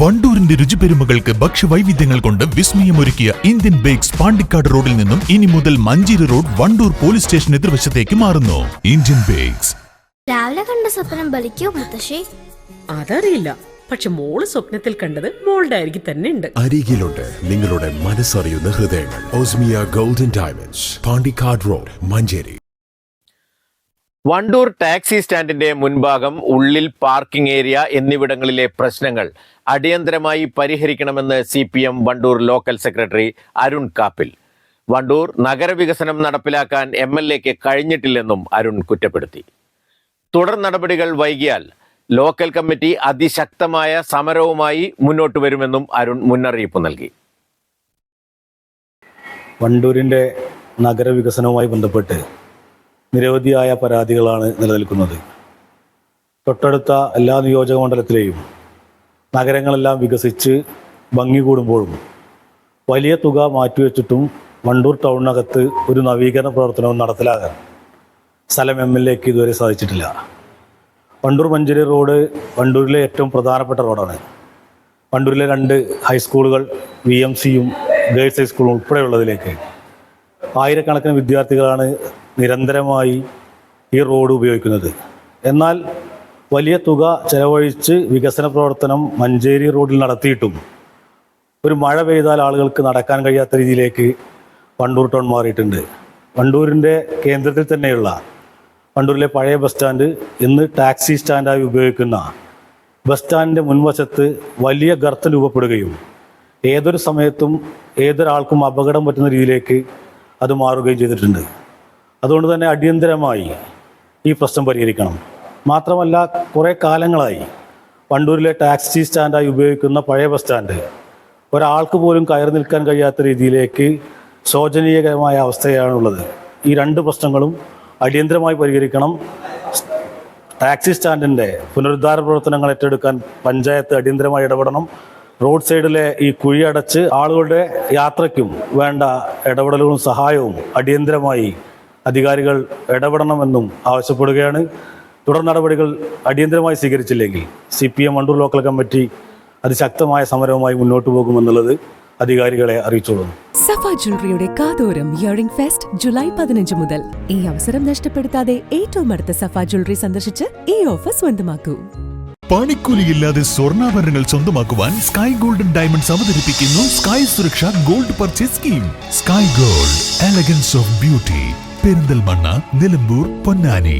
വണ്ടൂരിന്റെ രുചിപെരുമകൾക്ക് ഭക്ഷ്യവൈവിധ്യങ്ങൾ കൊണ്ട് വിസ്മയമൊരുക്കിയ Indian bakes Pandikkad റോഡിൽ നിന്നും ഇനി മുതൽ Manjeri road Wandoor police station എതിർവശത്തേക്ക് മാറുന്നു. Indian bakes. രാവിലെ കണ്ട സ്വപ്നം ബലിക്കോ മുത്തശ്ശി? അതറിയില്ല. പക്ഷെ മോൾ സ്വപ്നത്തിൽ കണ്ടത് മോളുടെ അരികിൽ തന്നെ ഉണ്ട്. അരികിലുണ്ട് നിങ്ങളുടെ മനസ്സറിയുന്ന ഹൃദയങ്ങൾ. Osmiya golden diamonds Pandikkad road Manjeri. Wandoor taxi സ്റ്റാൻഡിന്റെ മുൻഭാഗം ഉള്ളിൽ പാർക്കിംഗ് ഏരിയ എന്നിവിടങ്ങളിലെ പ്രശ്നങ്ങൾ അടിയന്തരമായി പരിഹരിക്കണമെന്ന് C P M Wandoor local secretary Arun Kappil. Wandoor നഗരവികസനം നടപ്പിലാക്കാൻ എം എൽ എക്ക് കഴിഞ്ഞിട്ടില്ലെന്നും അരുൺ കുറ്റപ്പെടുത്തി. തുടർ നടപടികൾ വൈകിയാൽ ലോക്കൽ കമ്മിറ്റി അതിശക്തമായ സമരവുമായി മുന്നോട്ട് വരുമെന്നും അരുൺ മുന്നറിയിപ്പ് നൽകി. വണ്ടൂരിന്റെ നഗരവികസനവുമായി ബന്ധപ്പെട്ട് നിരവധിയായ പരാതികളാണ് നിലനിൽക്കുന്നത്. തൊട്ടടുത്ത എല്ലാ നിയോജക മണ്ഡലത്തിലെയും നഗരങ്ങളെല്ലാം വികസിച്ച് ഭംഗി കൂടുമ്പോഴും വലിയ തുക മാറ്റിവെച്ചിട്ടും വണ്ടൂർ ടൗണിനകത്ത് ഒരു നവീകരണ പ്രവർത്തനവും നടപ്പിലാകാൻ സ്ഥലം എം എൽ എക്ക് ഇതുവരെ സാധിച്ചിട്ടില്ല. വണ്ടൂർ മഞ്ചേരി റോഡ് വണ്ടൂരിലെ ഏറ്റവും പ്രധാനപ്പെട്ട റോഡാണ്. വണ്ടൂരിലെ രണ്ട് ഹൈസ്കൂളുകൾ വി എം സിയും ഗേൾസ് ഹൈസ്കൂളും ഉൾപ്പെടെയുള്ളതിലേക്ക് ആയിരക്കണക്കിന് വിദ്യാർത്ഥികളാണ് നിരന്തരമായി ഈ റോഡ് ഉപയോഗിക്കുന്നത്. എന്നാൽ വലിയ തുക ചെലവഴിച്ച് വികസന പ്രവർത്തനം മഞ്ചേരി റോഡിൽ നടത്തിയിട്ടും ഒരു മഴ പെയ്താൽ ആളുകൾക്ക് നടക്കാൻ കഴിയാത്ത രീതിയിലേക്ക് വണ്ടൂർ ടൗൺ മാറിയിട്ടുണ്ട്. വണ്ടൂരിന്റെ കേന്ദ്രത്തിൽ തന്നെയുള്ള വണ്ടൂരിലെ പഴയ ബസ് സ്റ്റാൻഡ് ഇന്ന് ടാക്സി സ്റ്റാൻഡായി ഉപയോഗിക്കുന്ന ബസ് സ്റ്റാൻഡിന്റെ മുൻവശത്ത് വലിയ ഗർത്തം രൂപപ്പെടുകയും ഏതൊരു സമയത്തും ഏതൊരാൾക്കും അപകടം പറ്റുന്ന രീതിയിലേക്ക് അത് മാറുകയും ചെയ്തിട്ടുണ്ട്. അതുകൊണ്ട് തന്നെ അടിയന്തരമായി ഈ പ്രശ്നം പരിഹരിക്കണം. മാത്രമല്ല കുറേ കാലങ്ങളായി വണ്ടൂരിലെ ടാക്സി സ്റ്റാൻഡായി ഉപയോഗിക്കുന്ന പഴയ ബസ് സ്റ്റാൻഡ് ഒരാൾക്ക് പോലും കയറി നിൽക്കാൻ കഴിയാത്ത രീതിയിലേക്ക് ശോചനീയകരമായ അവസ്ഥയാണുള്ളത്. ഈ രണ്ട് പ്രശ്നങ്ങളും അടിയന്തരമായി പരിഹരിക്കണം. ടാക്സി സ്റ്റാൻഡിന്റെ പുനരുദ്ധാര പ്രവർത്തനങ്ങൾ ഏറ്റെടുക്കാൻ പഞ്ചായത്ത് അടിയന്തരമായി ഇടപെടണം. റോഡ് സൈഡിലെ ഈ കുഴി അടച്ച് ആളുകളുടെ യാത്രയ്ക്കും വേണ്ട ഇടപെടലുകളും സഹായവും അടിയന്തരമായി അധികാരികൾ ഇടപെടണമെന്നും ആവശ്യപ്പെടുകയാണ്. തുടർ നടപടികൾ അടിയന്തരമായി സ്വീകരിച്ചില്ലെങ്കിൽ C P M Wandoor local committee അതിശക്തമായ സമരവുമായി മുന്നോട്ട് പോകുമെന്നുള്ളത് അധികാരികളെ അറിയിച്ചോളുന്നു സഫ ജ്വല്ലറിയുടെ കാതോരം ഇയറിംഗ് ഫെസ്റ്റ് ജൂലൈ പതിനഞ്ച് മുതൽ. ഈ അവസരം നഷ്ടപ്പെടുത്താതെ ഏറ്റവും അടുത്ത സഫ ജ്വല്ലറി സന്ദർശിച്ച് ഈ ഓഫർ സ്വന്തമാക്കൂ. പണിക്കൂലിയില്ലാതെ സ്വർണാഭരണങ്ങൾ സ്വന്തമാക്കുവാൻ സ്കൈ ഗോൾഡൻ ഡയമണ്ട്സ് അവതരിപ്പിക്കുന്നു Sky Suraksha gold purchase scheme Sky gold elegance of beauty Perinthalmanna Nilambur Ponnani.